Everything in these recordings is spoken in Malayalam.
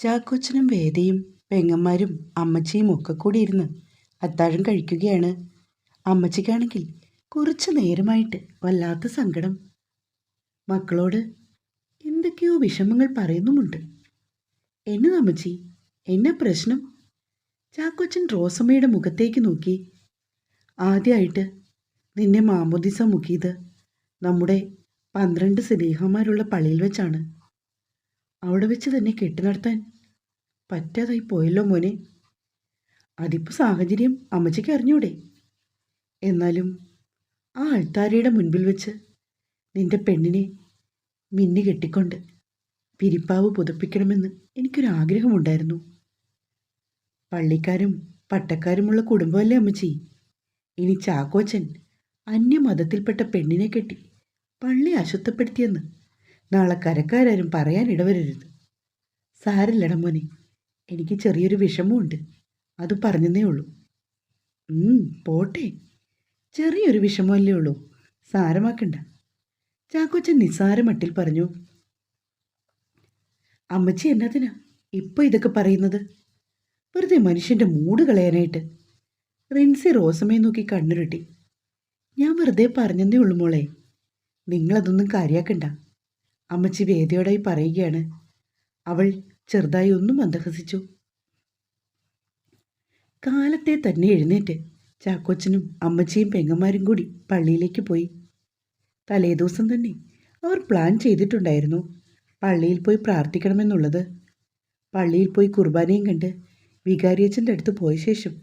ചാക്കോച്ചനും വേദയും പെങ്ങന്മാരും അമ്മച്ചിയും ഒക്കെ കൂടി ഇരുന്ന് അത്താഴം കഴിക്കുകയാണ്. അമ്മച്ചിക്കാണെങ്കിൽ കുറച്ചു നേരമായിട്ട് വല്ലാത്ത സങ്കടം. മക്കളോട് എന്തൊക്കെയോ വിഷമങ്ങൾ പറയുന്നുമുണ്ട്. എന്നതാ അമ്മച്ചി എന്നാ പ്രശ്നം? ചാക്കോച്ചൻ റോസമ്മയുടെ മുഖത്തേക്ക് നോക്കി. ആദ്യമായിട്ട് നിന്നെ മാമോദിസ മുക്കിയത് നമ്മുടെ പന്ത്രണ്ട് സ്നേഹന്മാരുള്ള പള്ളിയിൽ വെച്ചാണ് അവിടെ വെച്ച് തന്നെ കെട്ടി നടത്താൻ പറ്റാതായി പോയല്ലോ മോനെ. അതിപ്പോൾ സാഹചര്യം അമ്മച്ചയ്ക്ക് അറിഞ്ഞൂടെ. എന്നാലും ആ അൾത്താരയുടെ മുൻപിൽ വെച്ച് നിന്റെ പെണ്ണിനെ മിന്നി കെട്ടിക്കൊണ്ട് പിരിപ്പാവ് പുതപ്പിക്കണമെന്ന് എനിക്കൊരാഗ്രഹമുണ്ടായിരുന്നു. പള്ളിക്കാരും പട്ടക്കാരുമുള്ള കുടുംബമല്ലേ അമ്മച്ചി. ഇനി ചാക്കോച്ചൻ അന്യമതത്തിൽപ്പെട്ട പെണ്ണിനെ കെട്ടി പള്ളി അശുദ്ധപ്പെടുത്തിയെന്ന് നാളെ കരക്കാരും പറയാൻ ഇടവരരുത്. സാരില്ലട മോനെ എനിക്ക് ചെറിയൊരു വിഷമമുണ്ട്. അത് പറഞ്ഞതേ ഉള്ളൂ. പോട്ടെ. ചെറിയൊരു വിഷമമല്ലേ ഉള്ളൂ. സാരമാക്കണ്ട. ചാക്കോച്ചൻ നിസ്സാര മട്ടിൽ പറഞ്ഞു. അമ്മച്ചി എന്നതിനാ ഇപ്പൊ ഇതൊക്കെ പറയുന്നത്? വെറുതെ മനുഷ്യന്റെ മൂട് കളയാനായിട്ട്. റിൻസി റോസമ്മയെ നോക്കി കണ്ണുരുട്ടി. ഞാൻ വെറുതെ പറഞ്ഞതേ ഉള്ളൂ മോളെ. നിങ്ങളതൊന്നും കാര്യാക്കണ്ട. അമ്മച്ചി വേദയോടായി പറയുകയാണ്. അവൾ ചെറുതായി ഒന്നും മന്ദഹസിച്ചു. കാലത്തെ തന്നെ എഴുന്നേറ്റ് ചാക്കോച്ചനും അമ്മച്ചിയും പെങ്ങന്മാരും കൂടി പള്ളിയിലേക്ക് പോയി. തലേദിവസം തന്നെ അവർ പ്ലാൻ ചെയ്തിട്ടുണ്ടായിരുന്നു പള്ളിയിൽ പോയി പ്രാർത്ഥിക്കണമെന്നുള്ളത്. പള്ളിയിൽ പോയി കുർബാനയും കണ്ട് വികാരിയച്ഛന്റെ അടുത്ത് പോയ ശേഷം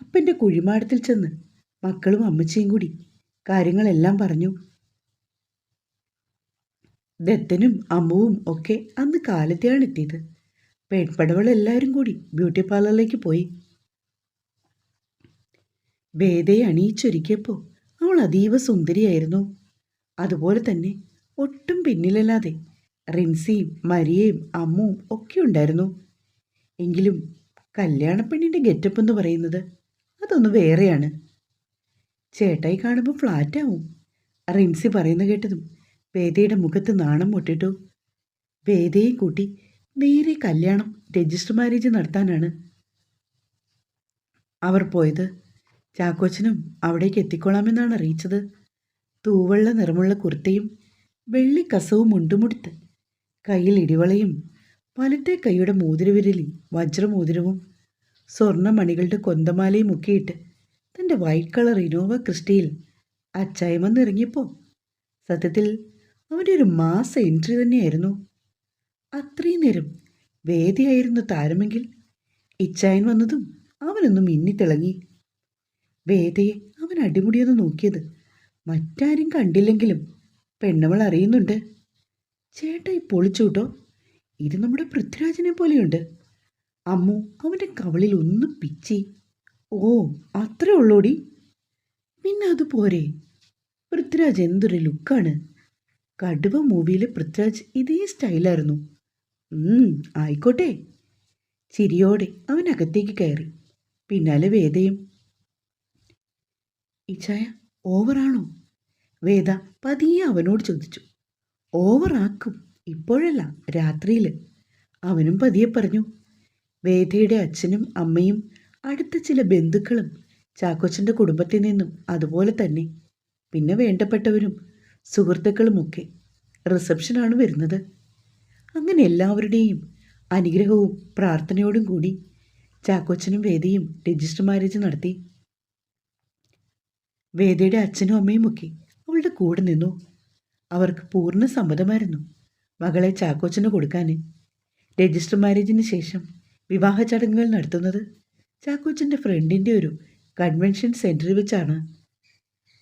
അപ്പന്റെ കുഴിമാടത്തിൽ ചെന്ന് മക്കളും അമ്മച്ചിയും കൂടി കാര്യങ്ങളെല്ലാം പറഞ്ഞു. ദത്തനും അമ്മുവും ഒക്കെ അന്ന് കാലത്തെയാണ് എത്തിയത്. പെൺപടവളെല്ലാവരും കൂടി ബ്യൂട്ടി പാർലറിലേക്ക് പോയി. വേദയെ അണിയിച്ചൊരുക്കിയപ്പോൾ അവൾ അതീവ സുന്ദരിയായിരുന്നു. അതുപോലെ തന്നെ ഒട്ടും പിന്നിലല്ലാതെ റിൻസിയും മരിയയും അമ്മുവും ഒക്കെ ഉണ്ടായിരുന്നു. എങ്കിലും കല്യാണപ്പെണ്ണിന്റെ ഗെറ്റപ്പ് എന്ന് പറയുന്നത് അതൊന്ന് വേറെയാണ്. ചേട്ടായി കാണുമ്പോൾ ഫ്ലാറ്റാവും റിൻസി പറയുന്ന കേട്ടതും വേദയുടെ മുഖത്ത് നാണം മുട്ടിട്ടു. വേദയെ കൂട്ടി നേരെ കല്യാണം രജിസ്റ്റർ മാരേജ് നടത്താനാണ്. അവർ പോയത് ചാക്കോച്ചനും അവിടേക്ക് എത്തിക്കൊള്ളാമെന്നാണ് അറിയിച്ചത്. തൂവെള്ള നിറമുള്ള കുർത്തയും വെള്ളിക്കസവും മുണ്ടുമുടുത്ത് കയ്യിൽ ഇടിവളയും വലത്തെ കൈയുടെ മോതിരവിരലി വജ്രമോതിരവും സ്വർണമണികളുടെ കൊന്തമാലയും മുക്കിയിട്ട് തന്റെ വൈറ്റ് കളർ ഇനോവ ക്രിസ്റ്റയിൽ അച്ചായ്മന്നിറങ്ങിയപ്പോൾ സത്യത്തിൽ അവന്റെ ഒരു മാസ എൻട്രി തന്നെയായിരുന്നു. അത്രയും നേരം വേദിയായിരുന്നു താരമെങ്കിൽ ഇച്ചായൻ വന്നതും അവനൊന്ന് മിന്നിത്തിളങ്ങി. വേദയെ അവൻ അടിമുടിയൊന്ന് നോക്കിയത് മറ്റാരും കണ്ടില്ലെങ്കിലും പെണ്ണവൾ അറിയുന്നുണ്ട്. ചേട്ടാ ഈ പൊളിച്ചൂട്ടോ ഇത് നമ്മുടെ പൃഥ്വിരാജിനെ പോലെയുണ്ട്. അമ്മു അവന്റെ കവളിൽ ഒന്ന് പിച്ചി. ഓ അത്രേ ഉള്ളോടി. പിന്നെ അത് പോരെ. പൃഥ്വിരാജ് എന്തൊരു ലുക്കാണ്. കടുവ മൂവിയിലെ പൃഥ്വിരാജ് ഇതേ സ്റ്റൈലായിരുന്നു. ആയിക്കോട്ടെ. ചിരിയോടെ അവൻ അകത്തേക്ക് കയറി. പിന്നാലെ വേദയും. ഇച്ചായ ഓവറാണോ? വേദ പതിയെ അവനോട് ചോദിച്ചു. ഓവറാക്കും ഇപ്പോഴല്ല രാത്രിയിൽ അവനും പതിയെ പറഞ്ഞു. വേദയുടെ അച്ഛനും അമ്മയും അടുത്ത ചില ബന്ധുക്കളും ചാക്കോച്ചന്റെ കുടുംബത്തിൽ നിന്നും അതുപോലെ തന്നെ. പിന്നെ വേണ്ടപ്പെട്ടവരും സുഹൃത്തുക്കളുമൊക്കെ റിസപ്ഷനാണ് വരുന്നത്. അങ്ങനെ എല്ലാവരുടെയും അനുഗ്രഹവും പ്രാർത്ഥനയോടും കൂടി ചാക്കോച്ചനും വേദയും രജിസ്റ്റർ മാരേജ് നടത്തി. വേദയുടെ അച്ഛനും അമ്മയും ഒക്കെ അവളുടെ കൂടെ നിന്നു. അവർക്ക് പൂർണ സമ്മതമായിരുന്നു മകളെ ചാക്കോച്ചന് കൊടുക്കാൻ രജിസ്റ്റർ മാരേജിന് ശേഷം വിവാഹ ചടങ്ങുകൾ നടത്തുന്നത് ചാക്കോച്ചന്റെ ഫ്രണ്ടിന്റെ ഒരു കൺവെൻഷൻ സെന്ററിൽ വെച്ചാണ്.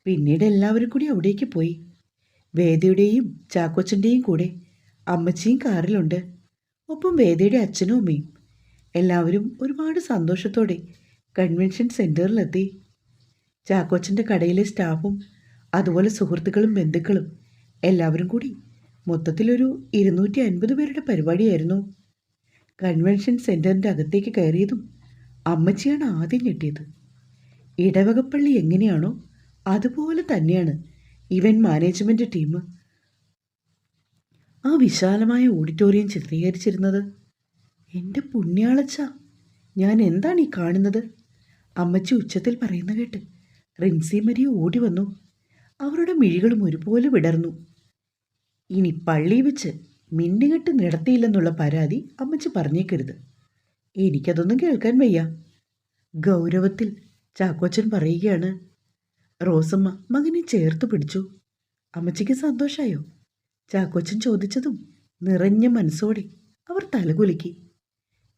പിന്നീട് എല്ലാവരും കൂടി അവിടേക്ക് പോയി. വേദയുടെയും ചാക്കോച്ചന്റെയും കൂടെ അമ്മച്ചിയും കാറിലുണ്ട്. ഒപ്പം വേദയുടെ അച്ഛനും അമ്മയും. എല്ലാവരും ഒരുപാട് സന്തോഷത്തോടെ കൺവെൻഷൻ സെന്ററിലെത്തി ചാക്കോച്ചന്റെ കടയിലെ സ്റ്റാഫും അതുപോലെ സുഹൃത്തുക്കളും ബന്ധുക്കളും എല്ലാവരും കൂടി മൊത്തത്തിലൊരു ഇരുന്നൂറ്റി അൻപത് പേരുടെ പരിപാടിയായിരുന്നു. കൺവെൻഷൻ സെന്ററിന്റെ അകത്തേക്ക് കയറിയതും അമ്മച്ചിയാണ് ആദ്യം ഞെട്ടിയത്. ഇടവകപ്പള്ളി എങ്ങനെയാണോ അതുപോലെ തന്നെയാണ് ഇവന്റ് മാനേജ്മെന്റ് ടീം. ആ വിശാലമായ ഓഡിറ്റോറിയം ചിത്രീകരിച്ചിരുന്നത് എന്റെ പുണ്യാളച്ച. ഞാൻ എന്താണ് ഈ കാണുന്നത്? അമ്മച്ചി ഉച്ചത്തിൽ പറയുന്ന കേട്ട് റിൻസി മരിയ ഓടി വന്നു. അവരുടെ മിഴികളും ഒരുപോലെ വിടർന്നു. ഇനി പള്ളി വെച്ച് മിന്നുകെട്ട് നടത്തിയില്ലെന്നുള്ള പരാതി അമ്മച്ചി പറഞ്ഞേക്കരുത്. എനിക്കതൊന്നും കേൾക്കാൻ വയ്യ. ഗൗരവത്തിൽ ചാക്കോച്ചൻ പറയുകയാണ് റോസമ്മ മകനെ ചേർത്ത് പിടിച്ചു. അമ്മച്ചിക്ക് സന്തോഷായോ? ചാക്കോച്ചൻ ചോദിച്ചതും നിറഞ്ഞ മനസ്സോടെ അവർ തലകുലുക്കി.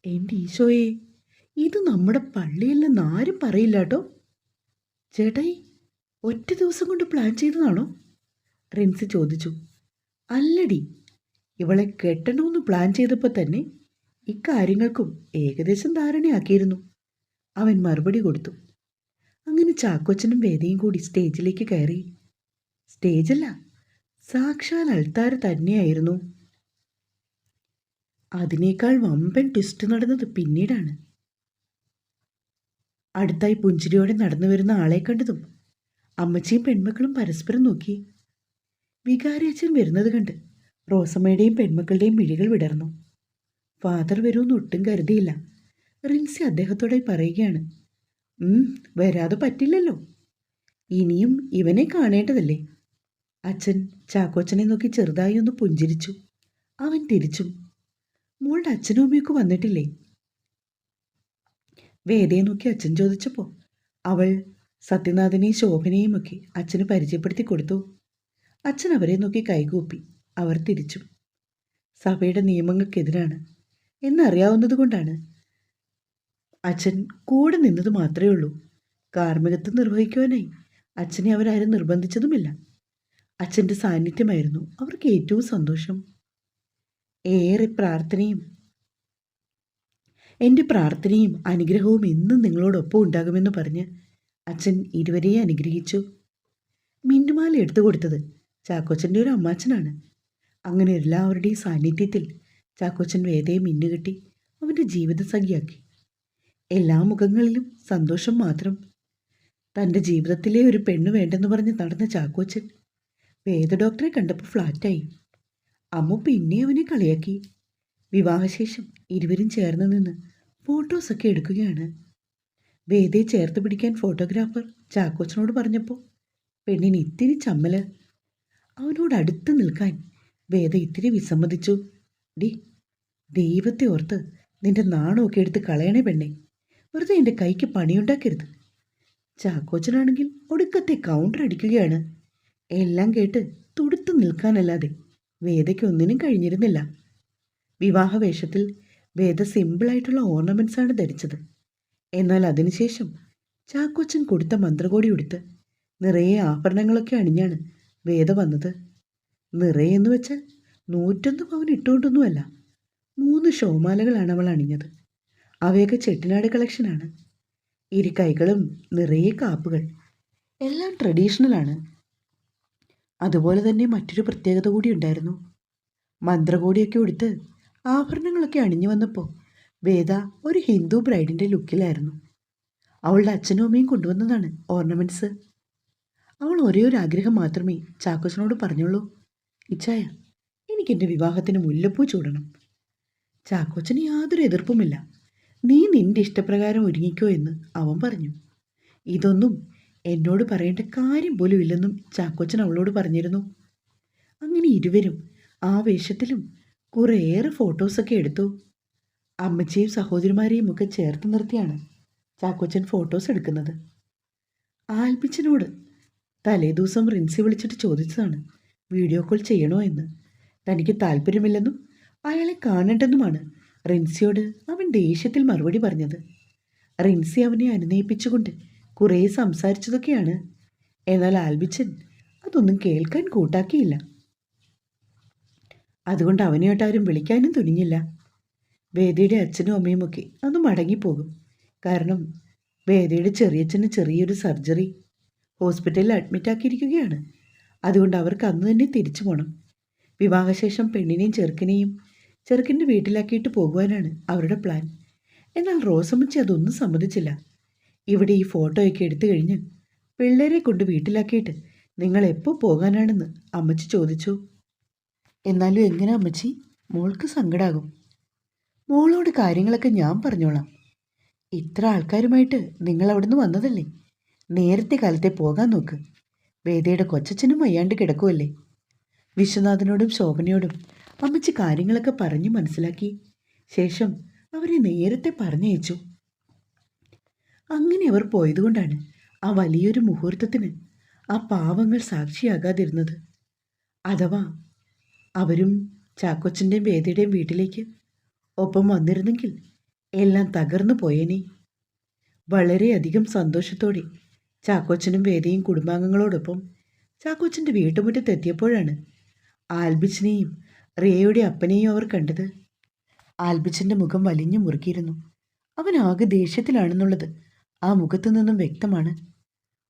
എന്റെ ഈശോയെ ഇത് നമ്മുടെ പള്ളിയിൽ നിന്ന് ആരും പറയില്ല കേട്ടോ ചേട്ടായി ഒറ്റ ദിവസം കൊണ്ട് പ്ലാൻ ചെയ്തതാണോ? റിൻസി ചോദിച്ചു. അല്ലടി ഇവളെ കെട്ടണമെന്ന് പ്ലാൻ ചെയ്തപ്പോൾ തന്നെ ഇക്കാര്യങ്ങൾക്കും ഏകദേശം ധാരണയാക്കിയിരുന്നു. അവൻ മറുപടി കൊടുത്തു. ചാക്കോച്ചനും വേദയും കൂടി സ്റ്റേജിലേക്ക് കയറി. സ്റ്റേജല്ല സാക്ഷാൽ അൾത്താർ തന്നെയായിരുന്നു. അതിനേക്കാൾ വമ്പൻ ട്വിസ്റ്റ് നടന്നത് പിന്നീടാണ്. അടുത്തായി പുഞ്ചിരിയോടെ നടന്നു വരുന്ന ആളെ കണ്ടതും അമ്മച്ചിയും പെൺമക്കളും പരസ്പരം നോക്കി. വികാരിയച്ഛൻ വരുന്നത് കണ്ട് റോസമ്മയുടെയും പെൺമക്കളുടെയും മിഴികൾ വിടർന്നു. ഫാദർ വരുമെന്ന് ഒട്ടും കരുതിയില്ല റിൻസി അദ്ദേഹത്തോടെ പറയുകയാണ്. വരാതെ പറ്റില്ലല്ലോ. ഇനിയും ഇവനെ കാണേണ്ടതല്ലേ? അച്ഛൻ ചാക്കോച്ചനെ നോക്കി ചെറുതായി ഒന്ന് പുഞ്ചിരിച്ചു. അവൻ തിരിച്ചു. മോളുടെ അച്ഛനും അമ്മയൊക്കെ വന്നിട്ടില്ലേ? വേദയെ നോക്കി അച്ഛൻ ചോദിച്ചപ്പോൾ അവൾ സത്യനാഥനെയും ശോഭനയും ഒക്കെ അച്ഛന് പരിചയപ്പെടുത്തി കൊടുത്തു. അച്ഛൻ അവരെ നോക്കി കൈകൂപ്പി അവർ തിരിച്ചു. സഭയുടെ നിയമങ്ങൾക്കെതിരാണ് എന്നറിയാവുന്നത് കൊണ്ടാണ് അച്ഛൻ കൂടെ നിന്നത് മാത്രമേ ഉള്ളൂ. കാർമ്മികത്വം നിർവഹിക്കുവാനായി അച്ഛനെ അവരാരും നിർബന്ധിച്ചതുമില്ല. അച്ഛന്റെ സാന്നിധ്യമായിരുന്നു അവർക്ക് ഏറ്റവും സന്തോഷം. ഏറെ പ്രാർത്ഥനയും എന്റെ പ്രാർത്ഥനയും അനുഗ്രഹവും എന്നും നിങ്ങളോടൊപ്പം ഉണ്ടാകുമെന്ന് പറഞ്ഞ് അച്ഛൻ ഇരുവരെയും അനുഗ്രഹിച്ചു. മിന്നുമാല എടുത്തു കൊടുത്തത് ചാക്കോച്ചന്റെ ഒരു അമ്മാച്ചനാണ്. അങ്ങനെ എല്ലാവരുടെയും സാന്നിധ്യത്തിൽ ചാക്കോച്ചൻ വേദയെ മിന്നുകെട്ടി അവന്റെ ജീവിതസഖിയാക്കി എല്ലാ മുഖങ്ങളിലും സന്തോഷം മാത്രം. തന്റെ ജീവിതത്തിലെ ഒരു പെണ്ണ് വേണ്ടെന്ന് പറഞ്ഞ് നടന്ന ചാക്കോച്ചൻ വേദ ഡോക്ടറെ കണ്ടപ്പോൾ ഫ്ലാറ്റായി. അമ്മ പിന്നെ അവനെ കളിയാക്കി. വിവാഹശേഷം ഇരുവരും ചേർന്ന് നിന്ന് ഫോട്ടോസൊക്കെ എടുക്കുകയാണ്. വേദയെ ചേർത്ത് പിടിക്കാൻ ഫോട്ടോഗ്രാഫർ ചാക്കോച്ചനോട് പറഞ്ഞപ്പോൾ പെണ്ണിന് ഇത്തിരി ചമ്മൽ. അവനോട് അടുത്ത് നിൽക്കാൻ വേദ ഇത്തിരി വിസമ്മതിച്ചു. ഡി ദൈവത്തെ ഓർത്ത് നിന്റെ നാണമൊക്കെ എടുത്ത് കളയണേ പെണ്ണെ. വെറുതെ എന്റെ കൈക്ക് പണിയുണ്ടാക്കരുത്. ചാക്കോച്ചനാണെങ്കിൽ ഒടുക്കത്തെ കൗണ്ടർ അടിക്കുകയാണ്. എല്ലാം കേട്ട് തുടുത്തു നിൽക്കാനല്ലാതെ വേദയ്ക്ക് ഒന്നിനും കഴിഞ്ഞിരുന്നില്ല. വിവാഹവേഷത്തിൽ വേദ സിമ്പിളായിട്ടുള്ള ഓർണമെന്റ്സ് ആണ് ധരിച്ചത്. എന്നാൽ അതിനുശേഷം ചാക്കോച്ചൻ കൊടുത്ത മന്ത്രകോടി ഉടുത്ത് നിറയെ ആഭരണങ്ങളൊക്കെ അണിഞ്ഞാണ് വേദ വന്നത്. നിറയെന്ന് വെച്ചാൽ നൂറ്റൊന്ന് പവൻ ഇട്ടുകൊണ്ടൊന്നുമല്ല മൂന്ന് ഷോമാലകളാണ് അവൾ അണിഞ്ഞത്. അവയൊക്കെ ചെട്ടിനാട് കളക്ഷനാണ് ഇരു കൈകളും നിറയെ കാപ്പുകൾ. എല്ലാം ട്രഡീഷണലാണ് അതുപോലെ തന്നെ മറ്റൊരു പ്രത്യേകത കൂടി ഉണ്ടായിരുന്നു. മന്ത്രകോടിയൊക്കെ ഉടുത്ത് ആഭരണങ്ങളൊക്കെ അണിഞ്ഞു വന്നപ്പോൾ വേദ ഒരു ഹിന്ദു ബ്രൈഡിന്റെ ലുക്കിലായിരുന്നു. അവളുടെ അച്ഛനും അമ്മയും കൊണ്ടുവന്നതാണ് ഓർണമെന്റ്സ് അവൾ ഒരേ ഒരു ആഗ്രഹം മാത്രമേ ചാക്കോച്ചനോട് പറഞ്ഞുള്ളൂ. ഇച്ചായ എനിക്കെന്റെ വിവാഹത്തിന് മുല്ലപ്പൂ ചൂടണം. ചാക്കോച്ചന് യാതൊരു എതിർപ്പുമില്ല. നീ നിന്റെ ഇഷ്ടപ്രകാരം ഒരുങ്ങിക്കോ എന്ന് അവൻ പറഞ്ഞു. ഇതൊന്നും എന്നോട് പറയേണ്ട കാര്യം പോലും ഇല്ലെന്നും ചാക്കോച്ചൻ അവളോട് പറഞ്ഞിരുന്നു. അങ്ങനെ ഇരുവരും ആ വേഷത്തിലും കുറേയേറെ ഫോട്ടോസൊക്കെ എടുത്തു. അമ്മച്ചിയും സഹോദരിമാരെയും ഒക്കെ ചേർത്ത് നിർത്തിയാണ് ചാക്കോച്ചൻ ഫോട്ടോസ് എടുക്കുന്നത്. ആൽബിച്ചനോട് തലേദിവസം റിൻസി വിളിച്ചിട്ട് ചോദിച്ചതാണ് വീഡിയോ കോൾ ചെയ്യണോ എന്ന്? തനിക്ക് താല്പര്യമില്ലെന്നും അയാളെ കാണണ്ടെന്നുമാണ് റിൻസിയോട് അവൻ ദേഷ്യത്തിൽ മറുപടി പറഞ്ഞത്. റിൻസി അവനെ അനുനയിപ്പിച്ചുകൊണ്ട് കുറേ സംസാരിച്ചതൊക്കെയാണ്. എന്നാൽ ആൽബിച്ചൻ അതൊന്നും കേൾക്കാൻ കൂട്ടാക്കിയില്ല. അതുകൊണ്ട് അവനെയോട്ടാരും വിളിക്കാനും തുനിഞ്ഞില്ല. വേദയുടെ അച്ഛനും അമ്മയുമൊക്കെ അന്ന് മടങ്ങിപ്പോകും. കാരണം വേദയുടെ ചെറിയച്ഛന് ചെറിയൊരു സർജറി ഹോസ്പിറ്റലിൽ അഡ്മിറ്റാക്കിയിരിക്കുകയാണ് അതുകൊണ്ട് അവർക്ക് അന്ന് തന്നെ തിരിച്ചു പോകണം വിവാഹശേഷം പെണ്ണിനെയും ചെറുക്കനെയും ചെറുക്കന്റെ വീട്ടിലാക്കിയിട്ട് പോകുവാനാണ് അവരുടെ പ്ലാൻ എന്നാൽ റോസമ്മച്ചി അതൊന്നും സമ്മതിച്ചില്ല. ഇവിടെ ഈ ഫോട്ടോയൊക്കെ എടുത്തു കഴിഞ്ഞ് പിള്ളേരെ കൊണ്ട് വീട്ടിലാക്കിയിട്ട് നിങ്ങൾ എപ്പോൾ പോകാനാണെന്ന് അമ്മച്ചി ചോദിച്ചു. എന്നാലും എങ്ങനെ അമ്മച്ചി? മോൾക്ക് സങ്കടാകും. മോളോട് കാര്യങ്ങളൊക്കെ ഞാൻ പറഞ്ഞോളാം. ഇത്ര ആൾക്കാരുമായിട്ട് നിങ്ങൾ അവിടുന്ന് വന്നതല്ലേ? നേരത്തെ കാലത്തെ പോകാൻ നോക്ക്. വേദയുടെ കൊച്ചച്ഛനും വയ്യാണ്ട് കിടക്കുമല്ലേ വിശ്വനാഥനോടും ശോഭനയോടും അമ്മച്ചി കാര്യങ്ങളൊക്കെ പറഞ്ഞു മനസ്സിലാക്കി. ശേഷം അവരെ നേരത്തെ പറഞ്ഞയച്ചു. അങ്ങനെ അവർ പോയതുകൊണ്ടാണ് ആ വലിയൊരു മുഹൂർത്തത്തിന് ആ പാവങ്ങൾ സാക്ഷിയാകാതിരുന്നത്. അഥവാ അവരും ചാക്കോച്ചന്റെയും വേദയുടെയും വീട്ടിലേക്ക് ഒപ്പം വന്നിരുന്നെങ്കിൽ എല്ലാം തകർന്നു പോയേനെ. വളരെയധികം സന്തോഷത്തോടെ ചാക്കോച്ചനും വേദയും കുടുംബാംഗങ്ങളോടൊപ്പം ചാക്കോച്ചന്റെ വീട്ടുമുറ്റത്തെത്തിയപ്പോഴാണ് ആൽബിച്ചിനെയും റിയയുടെ അപ്പനെയും അവർ കണ്ടത്? ആൽബിച്ചന്റെ മുഖം വലിഞ്ഞു മുറുക്കിയിരുന്നു. അവൻ ആകെ ദേഷ്യത്തിലാണെന്നുള്ളത് ആ മുഖത്തു നിന്നും വ്യക്തമാണ്.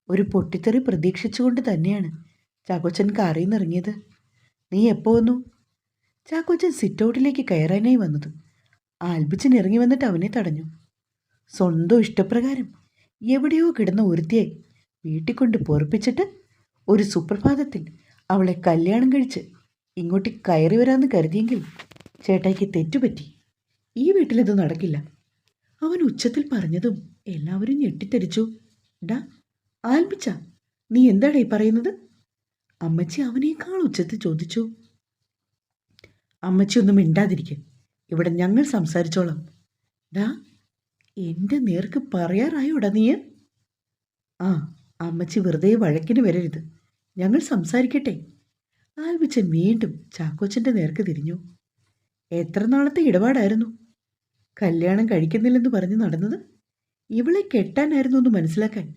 ഒരു പൊട്ടിത്തെറി പ്രതീക്ഷിച്ചുകൊണ്ട് തന്നെയാണ് ചാക്കോച്ചൻ കാറിൽ നീ എപ്പോ വന്നു? ചാക്കോച്ചൻ സിറ്റൗട്ടിലേക്ക് കയറാനായി വന്നത്. ആൽബിച്ചൻ ഇറങ്ങി വന്നിട്ട് അവനെ തടഞ്ഞു. സ്വന്തം ഇഷ്ടപ്രകാരം എവിടെയോ കിടന്ന ഒരുത്തിയെ വീട്ടിൽ കൊണ്ട് പൊറപ്പിച്ചിട്ട് ഒരു സുപ്രഭാതത്തിൽ അവളെ കല്യാണം കഴിച്ച് ഇങ്ങോട്ട് കയറി വരാമെന്ന് കരുതിയെങ്കിൽ ചേട്ടായിക്ക് തെറ്റുപറ്റി. ഈ വീട്ടിലിത് നടക്കില്ല. അവൻ ഉച്ചത്തിൽ പറഞ്ഞതും എല്ലാവരും ഞെട്ടിത്തെരിച്ചു ഡാ ആൽപിച്ച നീ എന്താടാ ഈ പറയുന്നത്? അമ്മച്ചി അവനേക്കാൾ ഉച്ചത്തിൽ ചോദിച്ചു. അമ്മച്ചി ഒന്നും മിണ്ടാതിരിക്കെ ഇവിടെ ഞങ്ങൾ സംസാരിച്ചോളാം. ഡാ എന്റെ നേർക്ക് പറയാറായോടാ നീ? ആ അമ്മച്ചി വെറുതെ വഴക്കിന് വരരുത്. ഞങ്ങൾ സംസാരിക്കട്ടെ. ആൽബിച്ചൻ വീണ്ടും ചാക്കോച്ചന്റെ നേർക്ക് തിരിഞ്ഞു. എത്ര നാളത്തെ ഇടപാടായിരുന്നു? കല്യാണം കഴിക്കുന്നില്ലെന്ന് പറഞ്ഞ് നടന്നത്? ഇവളെ കെട്ടാനായിരുന്നു എന്ന് മനസ്സിലാക്കാൻ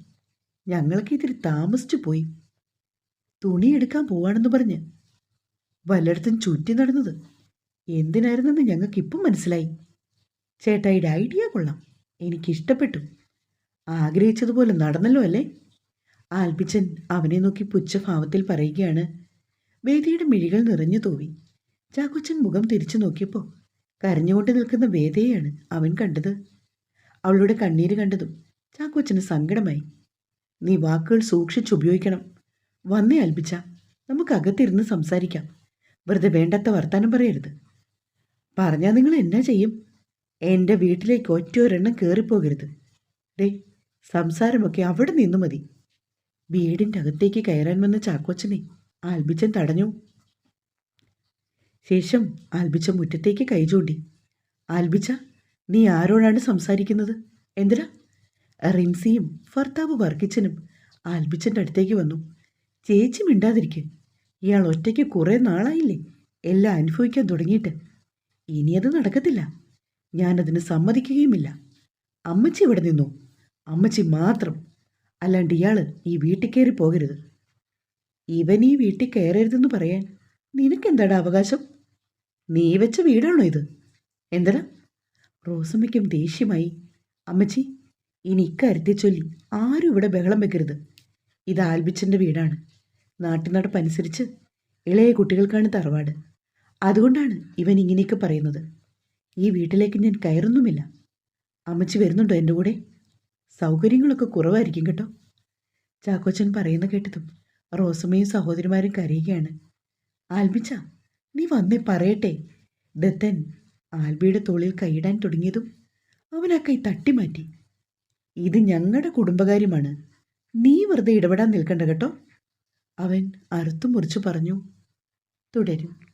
ഞങ്ങൾക്ക് ഇത്തിരി താമസിച്ചു പോയി. തുണി എടുക്കാൻ പോവാണെന്ന് പറഞ്ഞ് വല്ലയിടത്തും ചുറ്റി നടന്നത് എന്തിനായിരുന്നെന്ന് ഞങ്ങൾക്കിപ്പം മനസ്സിലായി. ചേട്ടായിയുടെ ഐഡിയ കൊള്ളാം. എനിക്കിഷ്ടപ്പെട്ടു. ആഗ്രഹിച്ചതുപോലെ നടന്നല്ലോ അല്ലേ? ആൽപിച്ചൻ അവനെ നോക്കി പുച്ഛഭാവത്തിൽ പറയുകയാണ്. വേദിയുടെ മിഴികൾ നിറഞ്ഞു തൂവി. ചാക്കുച്ചൻ മുഖം തിരിച്ചു നോക്കിയപ്പോൾ കരഞ്ഞുകൊണ്ട് നിൽക്കുന്ന വേദയെയാണ് അവൻ കണ്ടത്. അവളുടെ കണ്ണീര് കണ്ടതും ചാക്കോച്ചന് സങ്കടമായി. നീ വാക്കുകൾ സൂക്ഷിച്ചുപയോഗിക്കണം വന്നേ അൽപ്പിച്ച നമുക്ക് അകത്തിരുന്ന് സംസാരിക്കാം. വെറുതെ വേണ്ടാത്ത വർത്താനം പറയരുത്. പറഞ്ഞാൽ നിങ്ങൾ എന്നാ ചെയ്യും? എന്റെ വീട്ടിലേക്ക് ഒറ്റൊരെണ്ണം കയറിപ്പോകരുത് ദേ സംസാരമൊക്കെ അവിടെ നിന്നു മതി. വീടിന്റെ അകത്തേക്ക് കയറാൻ വന്ന ചാക്കോച്ചനെ ആൽബിച്ചൻ തടഞ്ഞു. ശേഷം ആൽബിച്ച മുറ്റത്തേക്ക് കൈ ചൂണ്ടി. ആൽബിച്ച നീ ആരോടാണ് സംസാരിക്കുന്നത്? എന്തിനാ? റിംസിയും ഭർത്താവ് വർഗിച്ചനും ആൽബിച്ചന്റെ അടുത്തേക്ക് വന്നു. ചേച്ചി മിണ്ടാതിരിക്കെ. ഇയാൾ ഒറ്റയ്ക്ക് കുറേ നാളായില്ലേ? എല്ലാം അനുഭവിക്കാൻ തുടങ്ങിയിട്ട്. ഇനി അത് നടക്കത്തില്ല. ഞാനതിന് സമ്മതിക്കുകയുമില്ല. അമ്മച്ചി ഇവിടെ നിന്നു? അമ്മച്ചി മാത്രം. അല്ലാണ്ട് ഇയാൾ ഈ വീട്ടിൽ കയറി പോകരുത്. ഇവൻ ഈ വീട്ടിൽ കയറരുതെന്ന് പറയാൻ നിനക്കെന്താടാ അവകാശം? നീ വെച്ച വീടാണോ ഇത്? എന്തടാ? റോസമ്മയ്ക്കും ദേഷ്യമായി. അമ്മച്ചി ഇനി ഇക്കാര്യത്തെ ചൊല്ലി ആരും ഇവിടെ ബഹളം വെക്കരുത്. ഇത് ആൽബിച്ചന്റെ വീടാണ്. നാട്ടുനടപ്പനുസരിച്ച് ഇളയ കുട്ടികൾക്കാണ് തറവാട്. അതുകൊണ്ടാണ് ഇവൻ ഇങ്ങനെയൊക്കെ പറയുന്നത്. ഈ വീട്ടിലേക്ക് ഞാൻ കയറുന്നുമില്ല. അമ്മച്ചി വരുന്നുണ്ടോ എന്റെ കൂടെ? സൗകര്യങ്ങളൊക്കെ കുറവായിരിക്കും കേട്ടോ. ചാക്കോച്ചൻ പറയുന്ന കേട്ടതും റോസമ്മയും സഹോദരിമാരും കരയുകയാണ്. ആൽബിച്ച നീ വന്നേ പറയട്ടെ. ദത്തൻ ആൽബിയുടെ തോളിൽ കൈയിടാൻ തുടങ്ങിയതും അവൻ ആ കൈ തട്ടിമാറ്റി. ഇത് ഞങ്ങളുടെ കുടുംബകാര്യമാണ്. നീ വെറുതെ ഇടപെടാൻ നിൽക്കണ്ട കേട്ടോ. അവൻ അറുത്തു മുറിച്ചു പറഞ്ഞു. തുടരും.